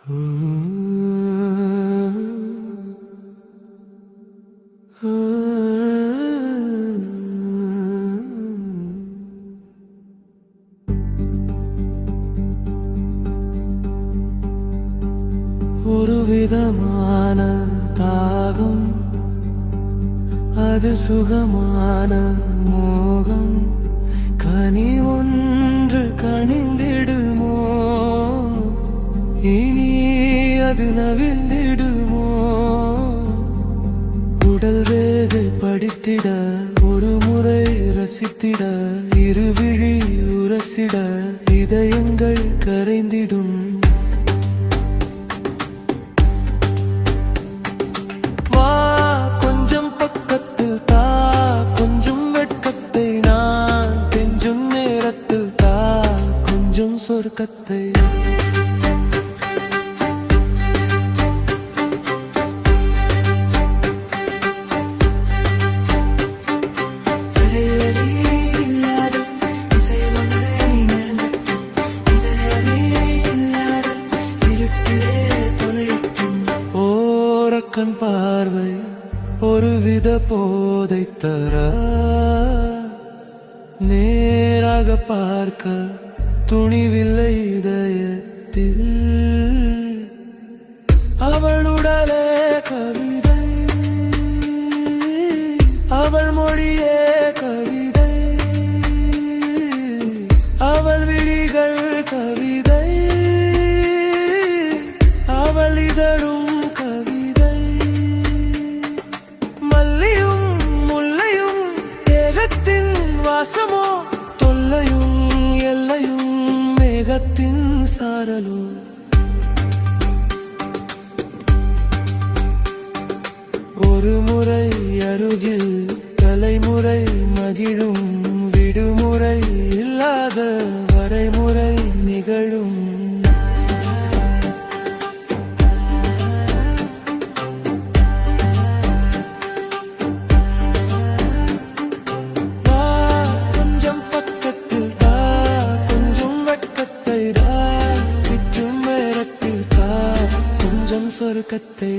ஒரு விதமான தாகம் அது சுகமான மோகம். கனி ஒன்று கணிந்திடுமோ இனி அது நவிழ்ந்திடுமோ? உடல் வேகை படித்திட ஒரு முறை ரசித்திட இருவிழி உரசிட இதயங்கள் கரைந்திடும். சொர்க்கத்தை. ஓரக்கண் பார்வை ஒருவித போதை தர. நேராக பார்க்க துணிவில்லை இதயத்தில். அவள் மேகத்தின் சாரலோ. ஒரு முறை அருகில் தலைமுறை மகிழும் விடுமுறை இல்லாத வரைமுறை நிகழும். சொர்க்கத்தை